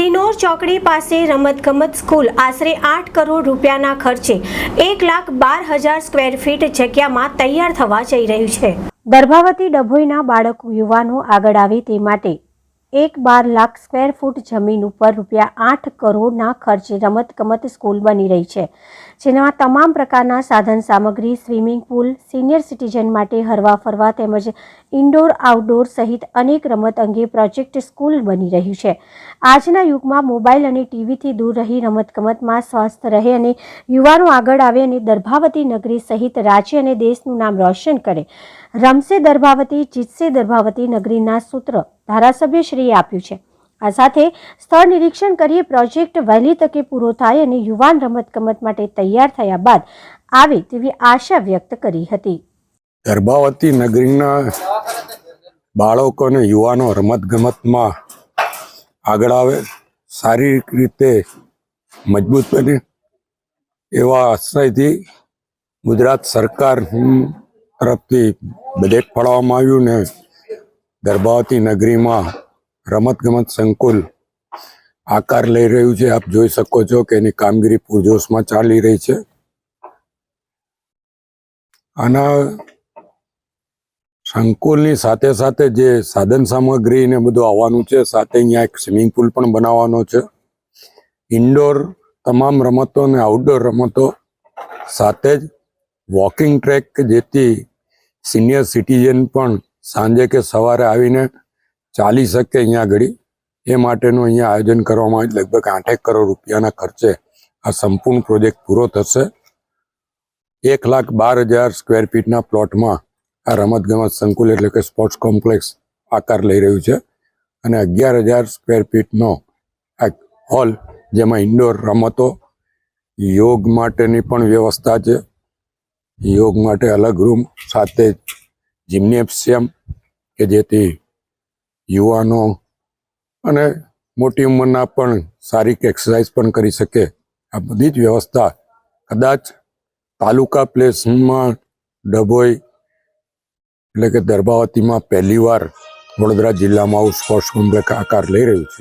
સિનોર ચોકડી પાસે રમતગમત સ્કૂલ. આશરે આઠ કરોડ રૂપિયાના ખર્ચે એક લાખ બાર હજાર સ્ક્વેર ફીટ જગ્યામાં તૈયાર થવા જઈ રહ્યું છે. ગર્ભાવતી ડભોઈના બાળકો, યુવાનો આગળ આવે તે માટે એક બાર લાખ સ્ક્વેર ફૂટ જમીન ઉપર રૂપિયા આઠ કરોડના ખર્ચે રમતગમત સ્કૂલ બની રહી છે. જેમાં તમામ પ્રકારના સાધન સામગ્રી, સ્વિમિંગ પુલ, સિનિયર સિટીઝન માટે હરવા ફરવા તેમજ ઇન્ડોર, આઉટડોર સહિત અનેક રમત અંગે પ્રોજેક્ટ સ્કૂલ બની રહ્યું છે. આજના યુગમાં મોબાઈલ અને ટીવીથી દૂર રહી રમતગમતમાં સ્વસ્થ રહે અને યુવાનો આગળ આવે અને દર્ભાવતી નગરી સહિત રાજ્ય અને દેશનું નામ રોશન કરે. રમશે દર્ભાવતી, જીતશે દર્ભાવતી નગરીના સૂત્ર ધારાસભ્યશ્રીએ આપ્યું છે. આ સાથે સ્થળ નિરીક્ષણ કરી પ્રોજેક્ટ વહેલી તકે પૂરો થાય અને યુવાન રમતગમત માટે તૈયાર થયા બાદ આવે તેવી આશા વ્યક્ત કરી હતી. ગર્ભાવતી નગરીના બાળકો અને યુવાનો રમતગમતમાં આગળ આવે, શારીરિક રીતે મજબૂત બને એવા આશ્રયથી ગુજરાત સરકાર તરફથી બજેટ ફાળવવામાં આવ્યું ને ગર્ભાવતી નગરીમાં રમતગમત સંકુલ આકાર લઈ રહ્યું છે. આપ જોઈ શકો છો કે એની કામગીરી પૂરજોશમાં ચાલી રહી છે. આના સંકુલની સાથે સાથે જે સાધન સામગ્રી ને બધું આવવાનું છે, સાથે અહીંયા એક સ્વિમિંગ પુલ પણ બનાવવાનો છે. ઇન્ડોર તમામ રમતો અને આઉટડોર રમતો સાથે જ વોકિંગ ટ્રેક જેથી સિનિયર સિટીઝન પણ સાંજે કે સવારે આવીને ચાલી શકે અહીંયા આગળ એ માટેનું અહીંયા આયોજન કરવામાં આવ્યું. લગભગ આઠેક કરોડ રૂપિયાના ખર્ચે આ સંપૂર્ણ પ્રોજેક્ટ પૂરો થશે. એક લાખ બાર હજાર સ્ક્વેર ફીટના પ્લોટમાં આ રમતગમત સંકુલ એટલે કે સ્પોર્ટ્સ કોમ્પ્લેક્સ આકાર લઈ રહ્યું છે. અને અગિયાર હજાર સ્ક્વેર ફીટનો આ હોલ, જેમાં ઇન્ડોર રમતો, યોગ માટેની પણ વ્યવસ્થા છે. યોગ માટે અલગ રૂમ સાથે જિમ્નેશિયમ કે જેથી યુવાનો અને મોટી ઉંમરના પણ શારીરિક એક્સરસાઇઝ પણ કરી શકે. આ બધી જ વ્યવસ્થા કદાચ તાલુકા પ્લેસમાં ડભોઈ એટલે કે દર્ભાવતીમાં પહેલીવાર વડોદરા જિલ્લામાં આવું સ્પોર્ટ્સ કોમ્પ્લેક્સ આકાર લઈ રહ્યું છે.